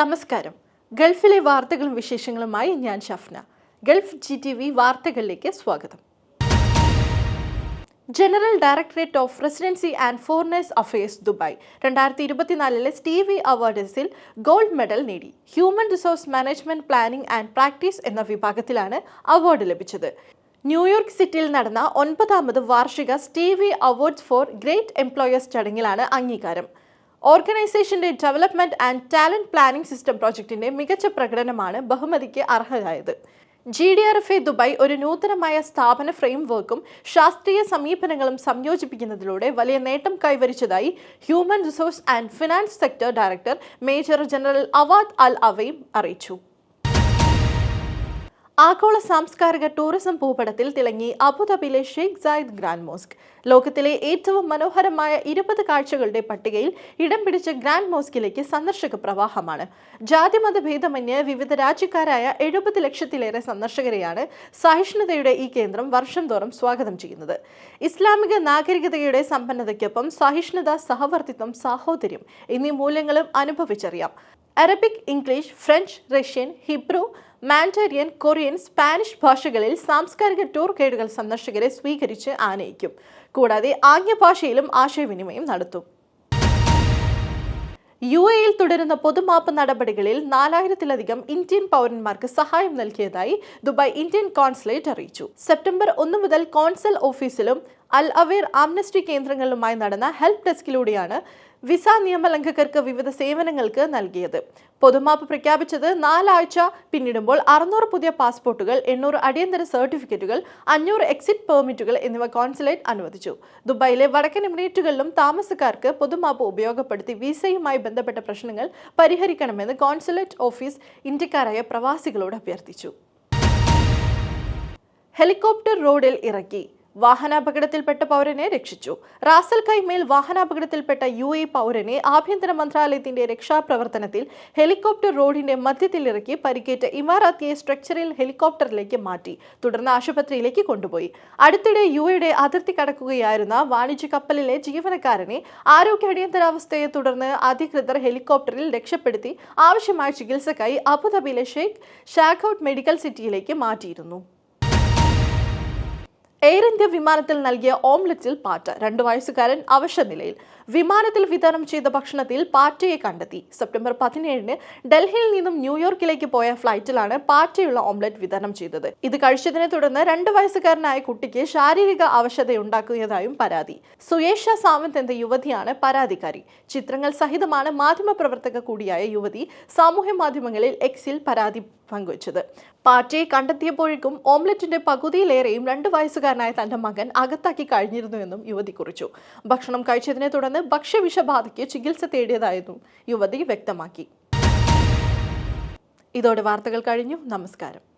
നമസ്കാരം. ഗൾഫിലെ വാർത്തകളും വിശേഷങ്ങളുമായി ഞാൻ Shafna. Gulf G T V വാർത്തകളിലേക്ക് സ്വാഗതം. General directorate of residency and foreigners affairs Dubai രണ്ടായിരത്തി ഇരുപത്തിനാലിലെ സ്റ്റീവി അവാർഡ്സിൽ ഗോൾഡ് മെഡൽ നേടി. Human resource management planning and practice എന്ന വിഭാഗത്തിലാണ് അവാർഡ് ലഭിച്ചത്. ന്യൂയോർക്ക് സിറ്റിയിൽ നടന്ന ഒൻപതാമത് വാർഷിക Stevie awards for great employers ചടങ്ങിലാണ് അംഗീകാരം. ഓർഗനൈസേഷന്റെ development and talent planning system പ്രോജക്ടിന്റെ മികച്ച പ്രകടനമാണ് ബഹുമതിക്ക് അർഹരായത്. G D R F A Dubai ഒരു നൂതനമായ സ്ഥാപന ഫ്രെയിംവർക്കും ശാസ്ത്രീയ സമീപനങ്ങളും സംയോജിപ്പിക്കുന്നതിലൂടെ വലിയ നേട്ടം കൈവരിച്ചതായി human resource and finance sector director major general Awad al അവയും അറിയിച്ചു. ആഗോള സാംസ്കാരിക ടൂറിസം ഭൂപടത്തിൽ തിളങ്ങി അബുദാബിയിലെ ഷെയ്ഖ് സായിദ് ഗ്രാൻഡ് മോസ്ക്. ലോകത്തിലെ ഏറ്റവും മനോഹരമായ ഇരുപത് കാഴ്ചകളുടെ പട്ടികയിൽ ഇടം പിടിച്ച ഗ്രാൻഡ് മോസ്കിലേക്ക് സന്ദർശക പ്രവാഹമാണ്. ജാതിമത വിവിധ രാജ്യക്കാരായ എഴുപത് ലക്ഷത്തിലേറെ സന്ദർശകരെയാണ് സഹിഷ്ണുതയുടെ ഈ കേന്ദ്രം വർഷം തോറും സ്വാഗതം ചെയ്യുന്നത്. ഇസ്ലാമിക നാഗരികതയുടെ സമ്പന്നതയ്ക്കൊപ്പം സഹിഷ്ണുത സഹവർത്തിത്വം സാഹോദര്യം എന്നീ മൂല്യങ്ങളും അനുഭവിച്ചറിയാം. Arabic English French Russian Hebrew Mandarin Korean Spanish ഭാഷകളിൽ സാംസ്കാരിക ടൂർ ഗൈഡുകൾ സന്ദർശകരെ സ്വീകരിച്ച് ആനയിക്കും. കൂടാതെ ആംഗ്യഭാഷയിലും ആശയവിനിമയം നടത്തും. യു എയിൽ തുടരുന്ന പൊതുമാപ്പ് നടപടികളിൽ നാലായിരത്തിലധികം ഇന്ത്യൻ പൗരന്മാർക്ക് സഹായം നൽകിയതായി ദുബായ് ഇന്ത്യൻ കോൺസുലേറ്റ് അറിയിച്ചു. സെപ്റ്റംബർ ഒന്ന് മുതൽ കോൺസൽ ഓഫീസിലും അൽ അവേർ ആംനസ്റ്റി കേന്ദ്രങ്ങളിലുമായി നടന്ന ഹെൽപ്പ് ഡെസ്കിലൂടെയാണ് വിസ നിയമലംഘകർക്ക് വിവിധ സേവനങ്ങൾക്ക് നൽകിയത്. പൊതുമാപ്പ് പ്രഖ്യാപിച്ചത് നാലാഴ്ച പിന്നിടുമ്പോൾ അറുന്നൂറ് പുതിയ പാസ്പോർട്ടുകൾ എണ്ണൂറ് അടിയന്തര സർട്ടിഫിക്കറ്റുകൾ അഞ്ഞൂറ് എക്സിറ്റ് പെർമിറ്റുകൾ എന്നിവ കോൺസുലേറ്റ് അനുവദിച്ചു. ദുബായിലെ വടക്കൻ എമിറേറ്റുകളിലും താമസക്കാർക്ക് പൊതുമാപ്പ് ഉപയോഗപ്പെടുത്തി വിസയുമായി ബന്ധപ്പെട്ട പ്രശ്നങ്ങൾ പരിഹരിക്കണമെന്ന് കോൺസുലേറ്റ് ഓഫീസ് ഇന്ത്യക്കാരായ പ്രവാസികളോട് അഭ്യർത്ഥിച്ചു. ഹെലികോപ്റ്റർ റോഡിൽ ഇറക്കി. വാഹനാപകടത്തിൽപ്പെട്ട പൗരനെ രക്ഷിച്ചു. റാസൽ കൈമേൽ വാഹനാപകടത്തിൽപ്പെട്ട യു എ പൗരനെ ആഭ്യന്തര മന്ത്രാലയത്തിന്റെ രക്ഷാപ്രവർത്തനത്തിൽ ഹെലികോപ്റ്റർ റോഡിന്റെ മധ്യത്തിലിറക്കി പരിക്കേറ്റ ഇമാറാത്തിയെ സ്ട്രക്ചറിൽ ഹെലികോപ്റ്ററിലേക്ക് മാറ്റി തുടർന്ന് ആശുപത്രിയിലേക്ക് കൊണ്ടുപോയി. അടുത്തിടെ യു എയുടെ അതിർത്തി കടക്കുകയായിരുന്ന വാണിജ്യ കപ്പലിലെ ജീവനക്കാരനെ ആരോഗ്യ അടിയന്തരാവസ്ഥയെ തുടർന്ന് അധികൃതർ ഹെലികോപ്റ്ററിൽ രക്ഷപ്പെടുത്തി ആവശ്യമായ ചികിത്സക്കായി അബുദാബിയിലെ ഷെയ്ഖ് ഷാഖൌട്ട് മെഡിക്കൽ സിറ്റിയിലേക്ക് മാറ്റിയിരുന്നു. എയർ ഇന്ത്യ വിമാനത്തിൽ നൽകിയ ഓംലെറ്റിൽ പാറ്റ രണ്ടു വയസ്സുകാരൻ അവശനിലയിൽ. വിമാനത്തിൽ വിതരണം ചെയ്ത ഭക്ഷണത്തിൽ പാറ്റയെ കണ്ടെത്തി. സെപ്റ്റംബർ പതിനേഴിന് ഡൽഹിയിൽ നിന്നും ന്യൂയോർക്കിലേക്ക് പോയ ഫ്ലൈറ്റിലാണ് പാറ്റയുള്ള ഓംലറ്റ് വിതരണം ചെയ്തത്. ഇത് കഴിച്ചതിനെ തുടർന്ന് രണ്ട് വയസ്സുകാരനായ കുട്ടിക്ക് ശാരീരിക അവശതയുണ്ടാക്കിയതായും പരാതി. സുയേഷ സാവന്ത് എന്ന യുവതിയാണ് പരാതിക്കാരി. ചിത്രങ്ങൾ സഹിതമാണ് മാധ്യമപ്രവർത്തക കൂടിയായ യുവതി സാമൂഹ്യ മാധ്യമങ്ങളിൽ എക്സിൽ പരാതി പങ്കുവച്ചത്. പാറ്റയെ കണ്ടെത്തിയപ്പോഴേക്കും ഓംലറ്റിന്റെ പകുതിയിലേറെയും രണ്ട് വയസ്സുകാരനായ തന്റെ മകൻ അകത്താക്കി കഴിഞ്ഞിരുന്നുവെന്നും യുവതി കുറിച്ചു. ഭക്ഷണം കഴിച്ചതിനെ തുടർന്ന് ഭക്ഷ്യവിഷബാധയ്ക്ക് ചികിത്സ തേടിയതായിരുന്നു. യുവതി വ്യക്തമാക്കി. ഇതോടെ വാർത്തകൾ കഴിഞ്ഞു. നമസ്കാരം.